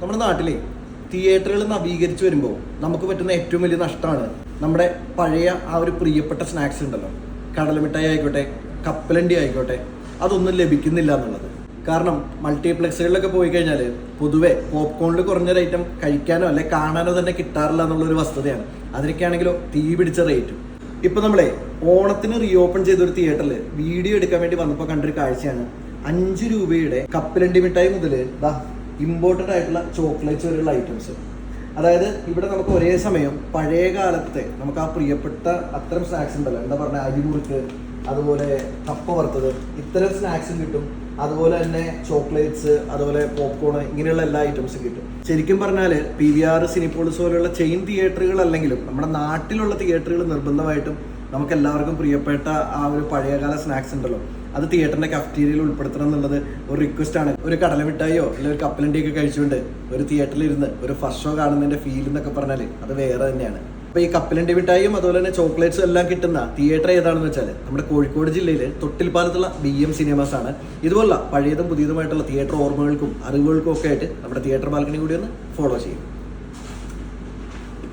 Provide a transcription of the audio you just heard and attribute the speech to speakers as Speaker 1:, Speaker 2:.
Speaker 1: നമ്മുടെ നാട്ടിലെ തിയേറ്ററുകൾ നവീകരിച്ച് വരുമ്പോൾ നമുക്ക് പറ്റുന്ന ഏറ്റവും വലിയ നഷ്ടമാണ് നമ്മുടെ പഴയ ആ ഒരു പ്രിയപ്പെട്ട സ്നാക്സ് ഉണ്ടല്ലോ. കടലമിഠായി ആയിക്കോട്ടെ കപ്പലണ്ടി ആയിക്കോട്ടെ അതൊന്നും ലഭിക്കുന്നില്ല എന്നുള്ളത്. കാരണം മൾട്ടിപ്ലക്സുകളിലൊക്കെ പോയി കഴിഞ്ഞാൽ പൊതുവെ പോപ്കോണിൽ കുറഞ്ഞൊരു ഐറ്റം കഴിക്കാനോ അല്ലെ കാണാനോ തന്നെ കിട്ടാറില്ല എന്നുള്ളൊരു വസ്തുതയാണ്. അതിനൊക്കെയാണെങ്കിലോ തീ പിടിച്ച റേറ്റും ഇപ്പം നമ്മളെ ഓണത്തിന് റീഓപ്പൺ ചെയ്തൊരു തിയേറ്ററിൽ വീഡിയോ എടുക്കാൻ വേണ്ടി വന്നപ്പോൾ കണ്ടൊരു കാഴ്ചയാണ്. അഞ്ച് രൂപയുടെ കപ്പലണ്ടി മിഠായി മുതൽ ദാ ഇമ്പോർട്ടന്റ് ആയിട്ടുള്ള ചോക്ലേറ്റ്സ് വരെയുള്ള ഐറ്റംസ് അതായത് ഇവിടെ നമുക്ക് ഒരേ സമയം പഴയ കാലത്തെ നമുക്ക് ആ പ്രിയപ്പെട്ട അത്തരം സ്നാക്സ് ഉണ്ടല്ലോ. എന്താ പറഞ്ഞ? അരിമുറുക്ക് അതുപോലെ കപ്പ വറുത്തത് ഇത്തരം സ്നാക്സും കിട്ടും. അതുപോലെ തന്നെ ചോക്ലേറ്റ്സ് അതുപോലെ പോപ്കോൺ ഇങ്ങനെയുള്ള എല്ലാ ഐറ്റംസും കിട്ടും. ശരിക്കും പറഞ്ഞാൽ പി വി ആർ സിനിപോളിസ് പോലെയുള്ള ചെയിൻ തിയേറ്ററുകൾ അല്ലെങ്കിലും നമ്മുടെ നാട്ടിലുള്ള തിയേറ്ററുകൾ നിർബന്ധമായിട്ടും നമുക്ക് എല്ലാവർക്കും പ്രിയപ്പെട്ട ആ ഒരു പഴയകാല സ്നാക്സ് ഉണ്ടല്ലോ. അത് തിയേറ്ററിന്റെ കഫ്റ്റീരിയയിൽ ഉൾപ്പെടുത്തണം എന്നുള്ളത് ഒരു റിക്വസ്റ്റ് ആണ്. ഒരു കടല മിഠായിയോ അല്ലെങ്കിൽ ഒരു കപ്പലണ്ടിയൊക്കെ കഴിച്ചുകൊണ്ട് ഒരു തിയേറ്ററിൽ ഇരുന്ന് ഒരു ഫസ്റ്റ് ഷോ കാണുന്നതിന്റെ ഫീൽ എന്നൊക്കെ പറഞ്ഞാൽ അത് വേറെ തന്നെയാണ്. അപ്പൊ ഈ കപ്പലണ്ടി മിഠായിയും അതുപോലെ തന്നെ ചോക്ലേറ്റ്സും എല്ലാം കിട്ടുന്ന തിയേറ്റർ ഏതാണെന്ന് വെച്ചാൽ നമ്മുടെ കോഴിക്കോട് ജില്ലയിലെ തൊട്ടിൽപ്പാലത്തുള്ള ബി എം സിനിമാസ് ആണ്. ഇതുപോലുള്ള പഴയതും പുതിയതുമായിട്ടുള്ള തിയേറ്റർ ഓർമ്മകൾക്കും അറിവുകൾക്കും ഒക്കെ ആയിട്ട് നമ്മുടെ തിയേറ്റർ ബാൽക്കണി കൂടി ഒന്ന് ഫോളോ ചെയ്യും.